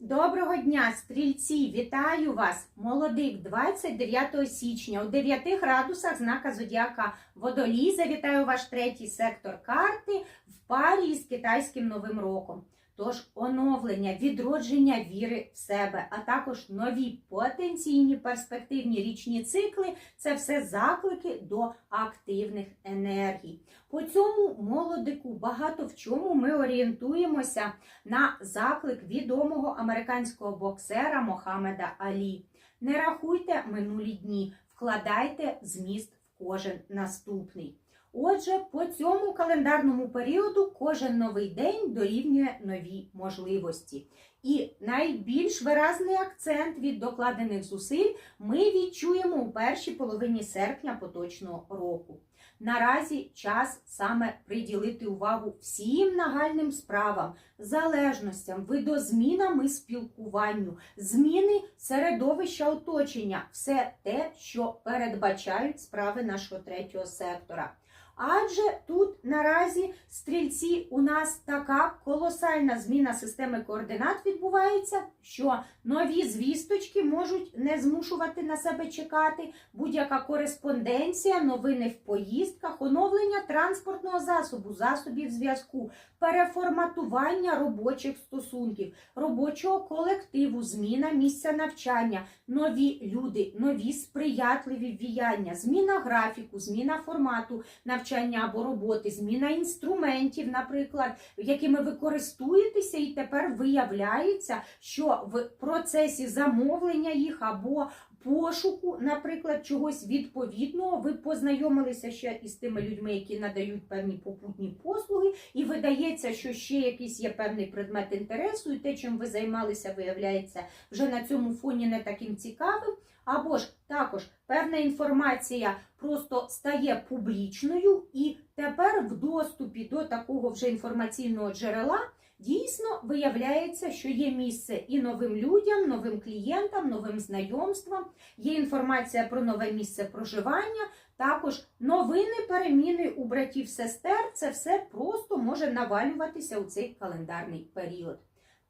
Доброго дня, стрільці! Вітаю вас! Молодик 29 січня у 9 градусах знака Зодіака Водолій. Завітаю ваш третій сектор карти в парі з китайським новим роком. Тож оновлення, відродження віри в себе, а також нові потенційні перспективні річні цикли це все заклики до активних енергій. По цьому молодику багато в чому ми орієнтуємося на заклик відомого американського боксера Мохаммеда Алі. Не рахуйте минулі дні, вкладайте зміст в кожен наступний. Отже, по цьому календарному періоду кожен новий день дорівнює нові можливості. І найбільш виразний акцент від докладених зусиль ми відчуємо у першій половині серпня поточного року. Наразі час саме приділити увагу всім нагальним справам, залежностям, видозмінам і спілкуванню, зміни середовища оточення, все те, що передбачають справи нашого третього сектора. Адже тут наразі стрільці у нас така колосальна зміна системи координат відбувається, що нові звісточки можуть не змушувати на себе чекати, будь-яка кореспонденція, новини в поїздках, оновлення транспортного засобу, засобів зв'язку, переформатування робочих стосунків, робочого колективу, зміна місця навчання, нові люди, нові сприятливі віяння, зміна графіку, зміна формату навчання або роботи, зміна інструментів, наприклад, якими ви користуєтеся, і тепер виявляється, що в процесі замовлення їх або пошуку, наприклад, чогось відповідного, ви познайомилися ще із тими людьми, які надають певні попутні послуги, і видається, що ще якийсь є певний предмет інтересу, і те, чим ви займалися, виявляється вже на цьому фоні не таким цікавим. Або ж також певна інформація просто стає публічною, і тепер в доступі до такого вже інформаційного джерела дійсно виявляється, що є місце і новим людям, новим клієнтам, новим знайомствам, є інформація про нове місце проживання. Також новини, переміни у братів сестер, це все просто може навалюватися у цей календарний період.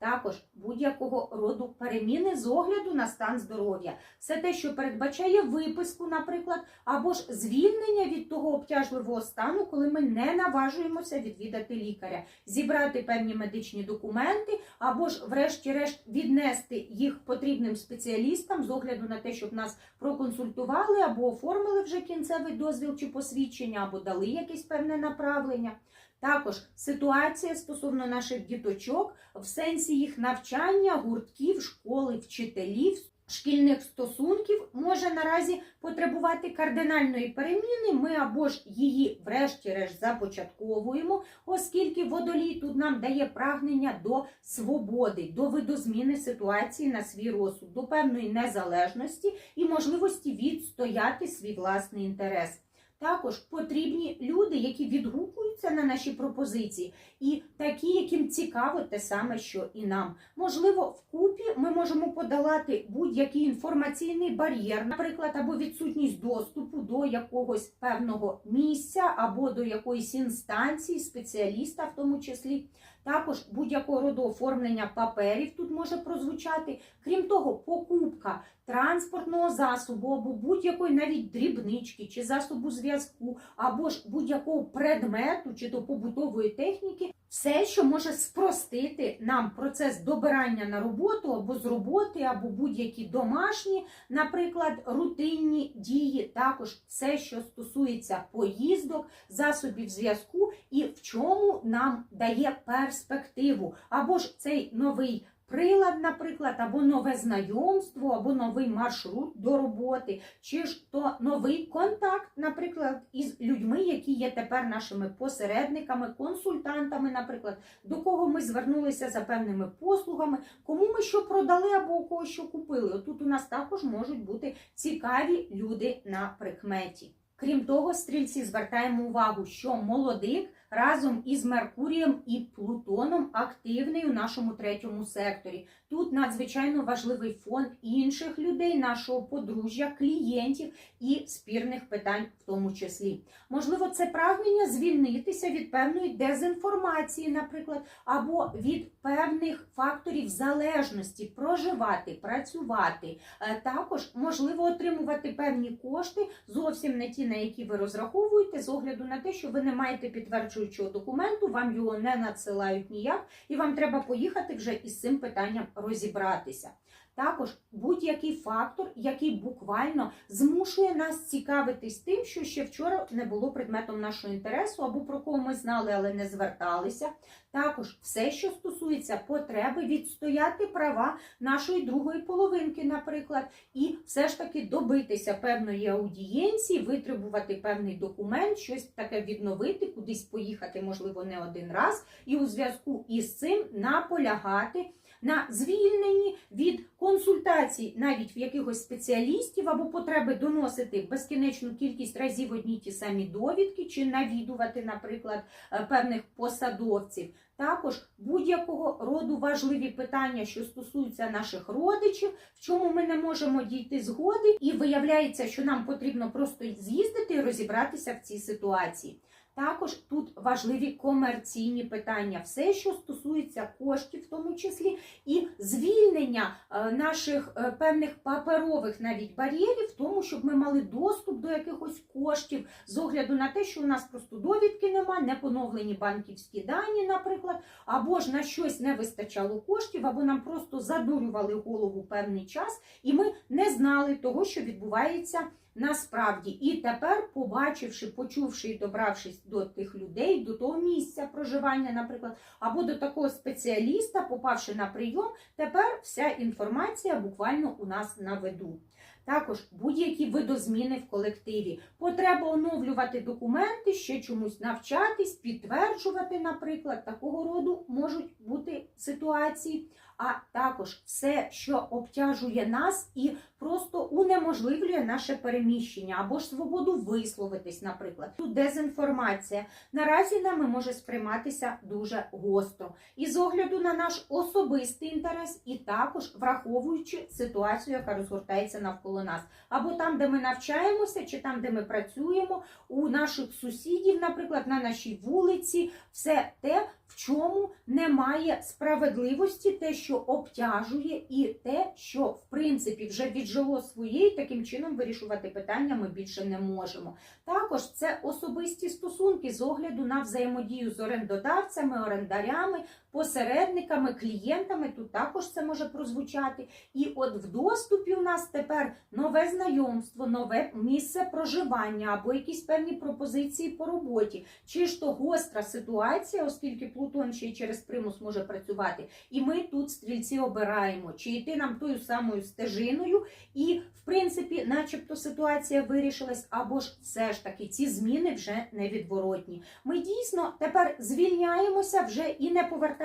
Також будь-якого роду переміни з огляду на стан здоров'я. Все те, що передбачає виписку, наприклад, або ж звільнення від того обтяжливого стану, коли ми не наважуємося відвідати лікаря, зібрати певні медичні документи, або ж, врешті-решт, віднести їх потрібним спеціалістам з огляду на те, щоб нас проконсультували або оформили вже кінцевий дозвіл чи посвідчення, або дали якесь певне направлення. Також ситуація стосовно наших діточок в сенсі їх навчання, гуртків, школи, вчителів, шкільних стосунків може наразі потребувати кардинальної переміни. Ми або ж її, врешті-решт, започатковуємо, оскільки водолій тут нам дає прагнення до свободи, до видозміни ситуації на свій розсуд, до певної незалежності і можливості відстояти свій власний інтерес. Також потрібні люди, які відгукуються на наші пропозиції, і такі, яким цікаво те саме, що і нам. Можливо, вкупі ми можемо подолати будь-який інформаційний бар'єр, наприклад, або відсутність доступу до якогось певного місця, або до якоїсь інстанції, спеціаліста, в тому числі. Також будь-якого роду оформлення паперів тут може прозвучати. Крім того, покупка транспортного засобу або будь-якої навіть дрібнички чи засобу зв'язку, або ж будь-якого предмету чи то побутової техніки, все, що може спростити нам процес добирання на роботу або з роботи, або будь-які домашні, наприклад, рутинні дії, також все, що стосується поїздок, засобів зв'язку, і в чому нам дає перспективу, або ж цей новий. Прилад, наприклад, або нове знайомство, або новий маршрут до роботи, чи ж то новий контакт, наприклад, із людьми, які є тепер нашими посередниками, консультантами, наприклад, до кого ми звернулися за певними послугами, кому ми що продали або у кого що купили. Отут у нас також можуть бути цікаві люди на прикметі. Крім того, стрільці звертаємо увагу, що молодик разом із Меркурієм і Плутоном активний у нашому третьому секторі. Тут надзвичайно важливий фон інших людей, нашого подружжя, клієнтів і спірних питань в тому числі. Можливо, це прагнення звільнитися від певної дезінформації, наприклад, або від певних факторів залежності, проживати, працювати. Е, Також можливо отримувати певні кошти, зовсім не ті, на які ви розраховуєте, з огляду на те, що ви не маєте підтверджуючого документу, вам його не надсилають ніяк, і вам треба поїхати вже із цим питанням розібратися. Також будь-який фактор, який буквально змушує нас цікавитись тим, що ще вчора не було предметом нашого інтересу, або про кого ми знали, але не зверталися. Також все, що стосується потреби відстояти права нашої другої половинки, наприклад, і все ж таки добитися певної аудієнції, витребувати певний документ, щось таке відновити, кудись поїхати, можливо, не один раз, і у зв'язку із цим наполягати на звільненні від консультацій, навіть в якихось спеціалістів, або потреби доносити безкінечну кількість разів одні ті самі довідки, чи навідувати, наприклад, е, певних посадовців. Також будь-якого роду важливі питання, що стосуються наших родичів, в чому ми не можемо дійти згоди, і виявляється, що нам потрібно просто з'їздити і розібратися в цій ситуації. Також тут важливі комерційні питання, все, що стосується коштів, в тому числі, і звільнення е, наших е, певних паперових навіть бар'єрів, в тому, щоб ми мали доступ до якихось коштів з огляду на те, що у нас просто довідки нема, не поновлені банківські дані, наприклад, або ж на щось не вистачало коштів, або нам просто задурювали голову певний час, і ми не знали того, що відбувається. Насправді, і тепер, побачивши, почувши і добравшись до тих людей, до того місця проживання, наприклад, або до такого спеціаліста, попавши на прийом, тепер вся інформація буквально у нас на виду. Також будь-які видозміни в колективі, потреба оновлювати документи, ще чомусь навчатись, підтверджувати, наприклад, такого роду можуть бути ситуації. А також все, що обтяжує нас і просто унеможливлює наше переміщення або ж свободу висловитись, наприклад. Тут дезінформація наразі нами може сприйматися дуже гостро. І з огляду на наш особистий інтерес, і також враховуючи ситуацію, яка розгортається навколо нас, або там, де ми навчаємося, чи там, де ми працюємо, у наших сусідів, наприклад, на нашій вулиці, все те, в чому немає справедливості, те, що обтяжує, і те, що в принципі вже віджило своє, і таким чином вирішувати питання ми більше не можемо. Також це особисті стосунки з огляду на взаємодію з орендодавцями, орендарями, посередниками, клієнтами. Тут також це може прозвучати. І от в доступі у нас тепер нове знайомство, нове місце проживання або якісь певні пропозиції по роботі, чи ж то гостра ситуація, оскільки Плутон ще й через примус може працювати. І ми тут стрільці обираємо, чи йти нам тою самою стежиною, і в принципі, начебто, ситуація вирішилась, або ж все ж таки ці зміни вже невідворотні. Ми дійсно тепер звільняємося вже і не повертаємося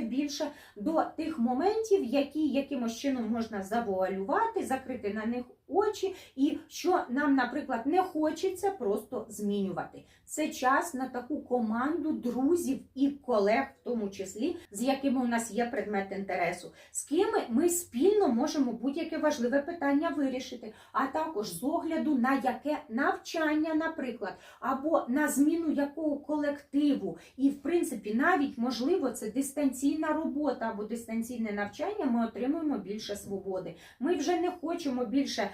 більше до тих моментів, які якимось чином можна завуалювати, закрити на них очі, і що нам, наприклад, не хочеться просто змінювати. Це час на таку команду друзів і колег, в тому числі, з якими у нас є предмет інтересу, з ким ми спільно можемо будь-яке важливе питання вирішити, а також з огляду на яке навчання, наприклад, або на зміну якого колективу, і в принципі навіть можливо це дистанційна робота або дистанційне навчання, ми отримуємо більше свободи. Ми вже не хочемо більше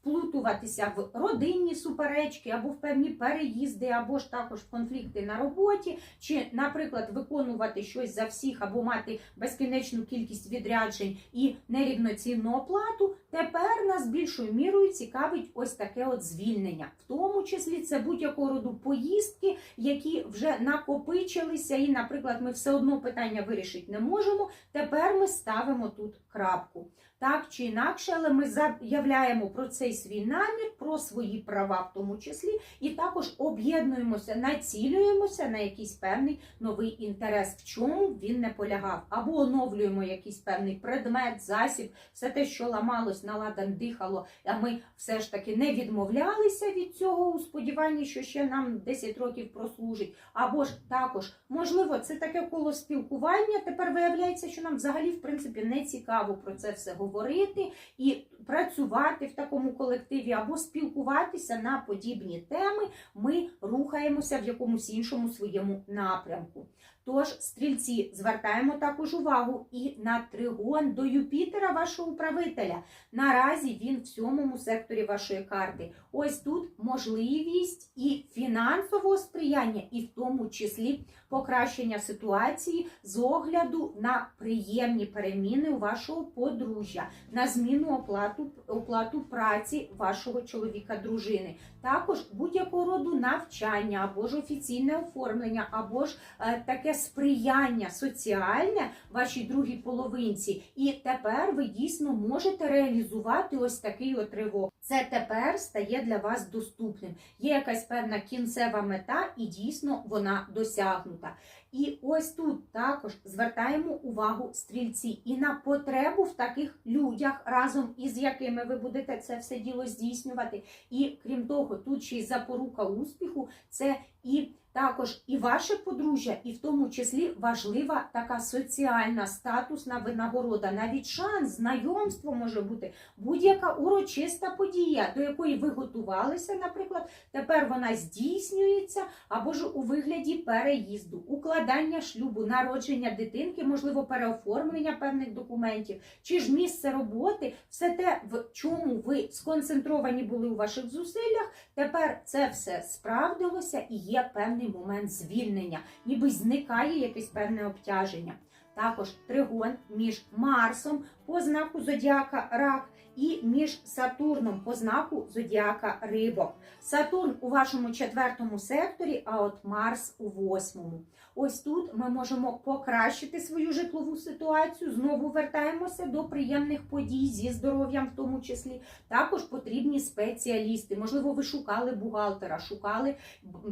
вплутуватися в родинні суперечки або в певні переїзди, або ж також конфлікти на роботі, чи, наприклад, виконувати щось за всіх, або мати безкінечну кількість відряджень і нерівноцінну оплату. Тепер нас більшою мірою цікавить ось таке от звільнення, в тому числі це будь-якого роду поїздки, які вже накопичилися, і, наприклад, ми все одно питання вирішити не можемо. Тепер ми ставимо тут крапку. Так чи інакше, але ми заявляємо про цей свій намір, про свої права в тому числі, і також об'єднуємося, націлюємося на якийсь певний новий інтерес, в чому він не полягав, або оновлюємо якийсь певний предмет, засіб, все те, що ламалось наладан дихало, а ми все ж таки не відмовлялися від цього у сподіванні, що ще нам 10 років прослужить. Або ж також, можливо, це таке коло спілкування. Тепер виявляється, що нам взагалі в принципі не цікаво про це все говорити і працювати в такому колективі або спілкуватися на подібні теми. Ми рухаємося в якомусь іншому своєму напрямку. Тож, стрільці, звертаємо також увагу і на тригон до Юпітера, вашого управителя. Наразі він в сьомому секторі вашої карти. Ось тут можливість і фінансового сприяння, і в тому числі покращення ситуації з огляду на приємні переміни у вашого подружжя, на зміну оплату, оплату праці вашого чоловіка-дружини. Також будь-якого роду навчання або ж офіційне оформлення, або ж е, таке сприяння соціальне вашій другій половинці. І тепер ви дійсно можете реалізувати ось такий от ривок. Це тепер стає для вас доступним. Є якась певна кінцева мета, і дійсно вона досягнута. І ось тут також звертаємо увагу стрільці і на потребу в таких людях, разом із якими ви будете це все діло здійснювати. І крім того, тут ще й запорука успіху це і також і ваше подружжя, і в тому числі важлива така соціальна статусна винагорода, навіть шанс, знайомство може бути. Будь-яка урочиста подія, до якої ви готувалися, наприклад, тепер вона здійснюється або ж у вигляді переїзду, укладання шлюбу, народження дитинки, можливо, переоформлення певних документів, чи ж місце роботи, все те, в чому ви сконцентровані були у ваших зусиллях, тепер це все справдилося і є певний момент звільнення, ніби зникає якесь певне обтяження. Також тригон між Марсом по знаку зодіака Рак і між Сатурном по знаку зодіака Рибок. Сатурн у вашому четвертому секторі, а от Марс у восьмому. Ось тут ми можемо покращити свою житлову ситуацію. Знову вертаємося до приємних подій зі здоров'ям, в тому числі. Також потрібні спеціалісти. Можливо, ви шукали бухгалтера, шукали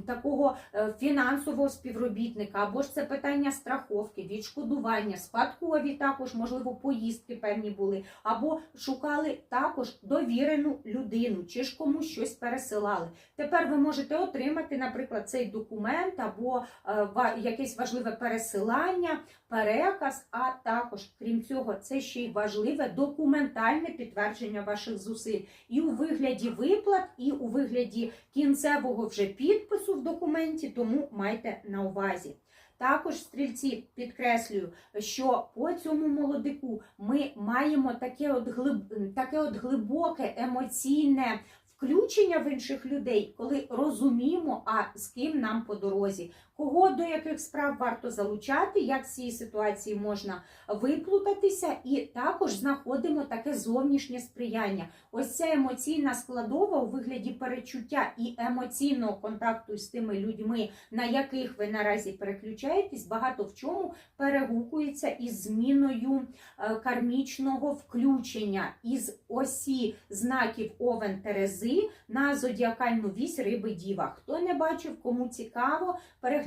такого е, фінансового співробітника, або ж це питання страховки, відшкодування, спадкові також, можливо, поїздки певні були, або шукали також довірену людину, чи ж комусь щось пересилали. Тепер ви можете отримати, наприклад, цей документ або е, якесь важливе пересилання, переказ, а також, крім цього, це ще й важливе документальне підтвердження ваших зусиль і у вигляді виплат, і у вигляді кінцевого вже підпису в документі, тому майте на увазі. Також стрільці підкреслюю, що по цьому молодику ми маємо таке от, глиб... таке от глибоке емоційне включення в інших людей, коли розуміємо, а з ким нам по дорозі, кого до яких справ варто залучати, як з цієї ситуації можна виплутатися, і також знаходимо таке зовнішнє сприяння. Ось ця емоційна складова у вигляді перечуття і емоційного контакту з тими людьми, на яких ви наразі переключаєтесь, багато в чому перегукується із зміною е, кармічного включення із осі знаків Овен Терези на зодіакальну вісь риби Діва. Хто не бачив, кому цікаво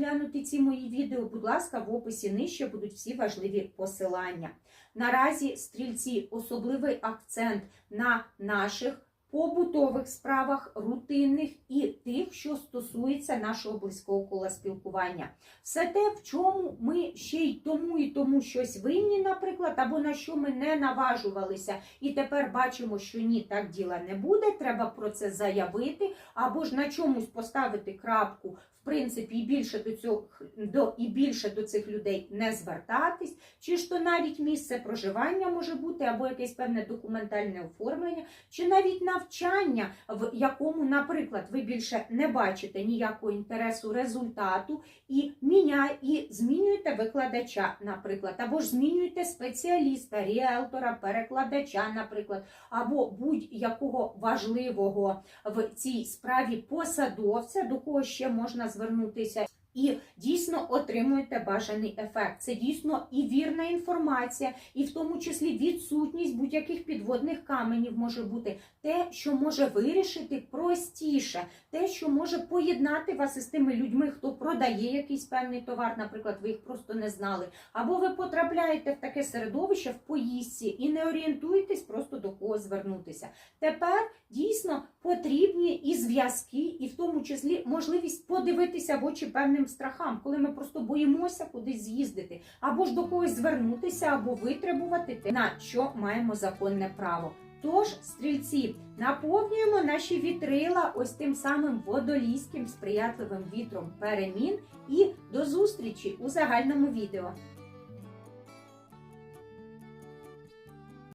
переглянути ці мої відео, будь ласка, в описі нижче будуть всі важливі посилання. Наразі стрільці особливий акцент на наших побутових справах, рутинних і тих, що стосується нашого близького кола спілкування. Все те, в чому ми ще й тому і тому щось винні, наприклад, або на що ми не наважувалися, і тепер бачимо, що ні, так діла не буде. Треба про це заявити, або ж на чомусь поставити крапку. В принципі, і більше до цього до і більше до цих людей не звертатись, чи ж то навіть місце проживання може бути, або якесь певне документальне оформлення, чи навіть навчання, в якому, наприклад, ви більше не бачите ніякого інтересу результату, і міняє, і змінюєте викладача, наприклад, або ж змінюєте спеціаліста, ріелтора, перекладача, наприклад, або будь-якого важливого в цій справі посадовця, до кого ще можна звернутися. І дійсно отримуєте бажаний ефект. Це дійсно і вірна інформація, і в тому числі відсутність будь-яких підводних каменів може бути те, що може вирішити простіше, те, що може поєднати вас із тими людьми, хто продає якийсь певний товар, наприклад, ви їх просто не знали. Або ви потрапляєте в таке середовище в поїздці і не орієнтуєтесь просто до кого звернутися. Тепер дійсно потрібні і зв'язки, і в тому числі можливість подивитися в очі певним страхам, коли ми просто боїмося кудись з'їздити, або ж до когось звернутися, або витребувати те, на що маємо законне право. Тож, стрільці, наповнюємо наші вітрила ось тим самим водолізьким сприятливим вітром перемін і до зустрічі у загальному відео.